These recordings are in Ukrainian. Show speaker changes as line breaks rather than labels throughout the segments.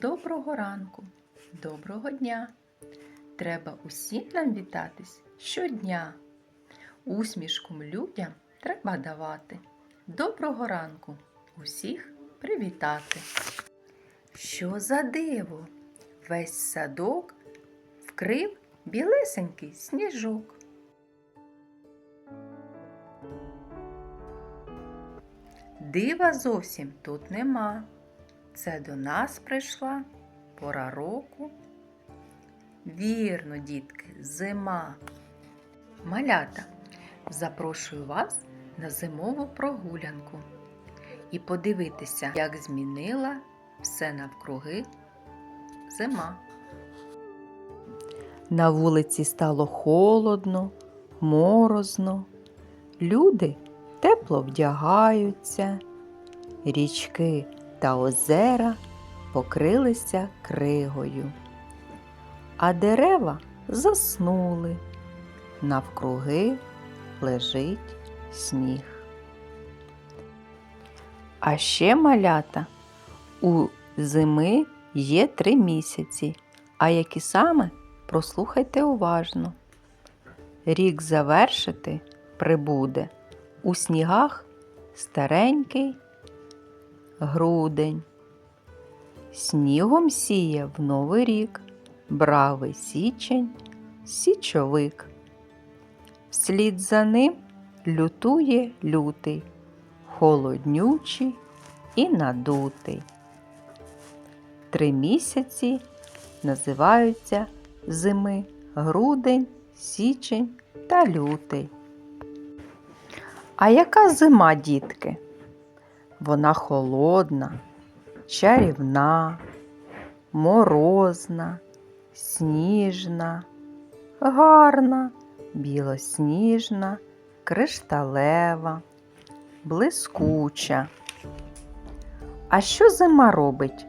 Доброго ранку, доброго дня. Треба усім нам вітатись щодня. Усмішком людям треба давати. Доброго ранку усіх привітати. Що за диво? Весь садок вкрив білесенький сніжок. Дива зовсім тут нема. Це до нас прийшла пора року. Вірно, дітки, зима. Малята, запрошую вас на зимову прогулянку і подивитися, як змінила все навкруги зима. На вулиці стало холодно, морозно. Люди тепло вдягаються, річки та озера покрилися кригою, а дерева заснули, навкруги лежить сніг. А ще малята у зими є три місяці, а які саме прослухайте уважно. Рік завершити прибуде у снігах старенький грудень. Снігом сіє в новий рік, бравий січень, січовик. Вслід за ним лютує лютий, холоднючий і надутий. Три місяці називаються зими грудень, січень та лютий. А яка зима, дітки? Вона холодна, чарівна, морозна, сніжна, гарна, білосніжна, кришталева, блискуча. А що зима робить?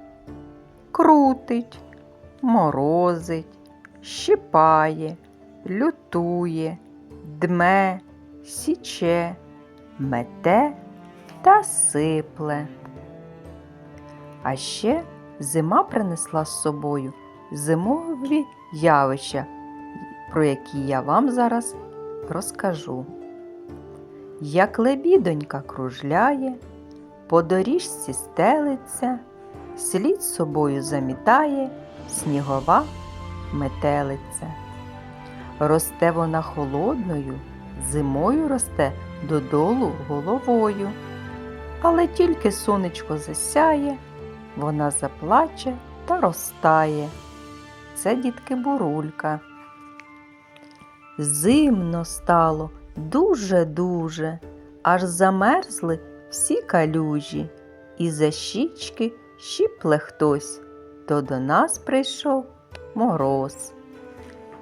Крутить, морозить, щипає, лютує, дме, січе, мете та сипле. А ще зима принесла з собою зимові явища, про які я вам зараз розкажу. Як лебідонька кружляє, по доріжці стелиться, слід собою замітає снігова метелиця. Росте вона холодною, зимою росте додолу головою. Але тільки сонечко засяє, вона заплаче та розтає. Це дітки бурулька. Зимно стало дуже-дуже, аж замерзли всі калюжі, і за щічки щіпле хтось, то до нас прийшов мороз.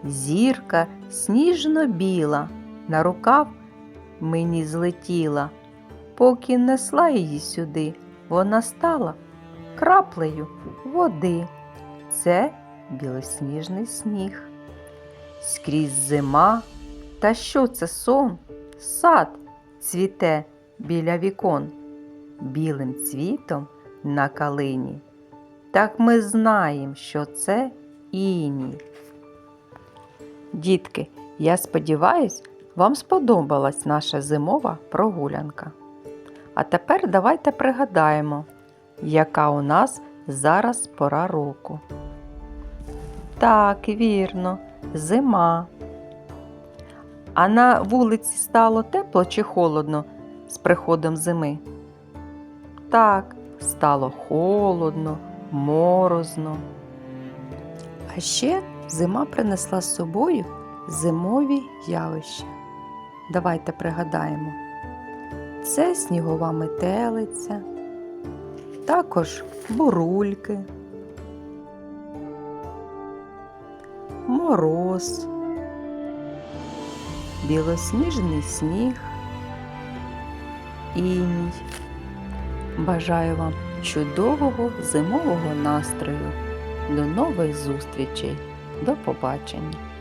Зірка сніжно-біла, на рукав мені злетіла. Поки несла її сюди, вона стала краплею води. Це білосніжний сніг. Скрізь зима, та що це сон? Сад цвіте біля вікон, білим цвітом на калині. Так ми знаємо, що це іній. Дітки, я сподіваюсь, вам сподобалась наша зимова прогулянка. А тепер давайте пригадаємо, яка у нас зараз пора року. Так, вірно, зима. А на вулиці стало тепло чи холодно з приходом зими? Так, стало холодно, морозно. А ще зима принесла з собою зимові явища. Давайте пригадаємо. Це снігова метелиця, також бурульки, мороз, білосніжний сніг, іній. Бажаю вам чудового зимового настрою. До нових зустрічей. До побачення!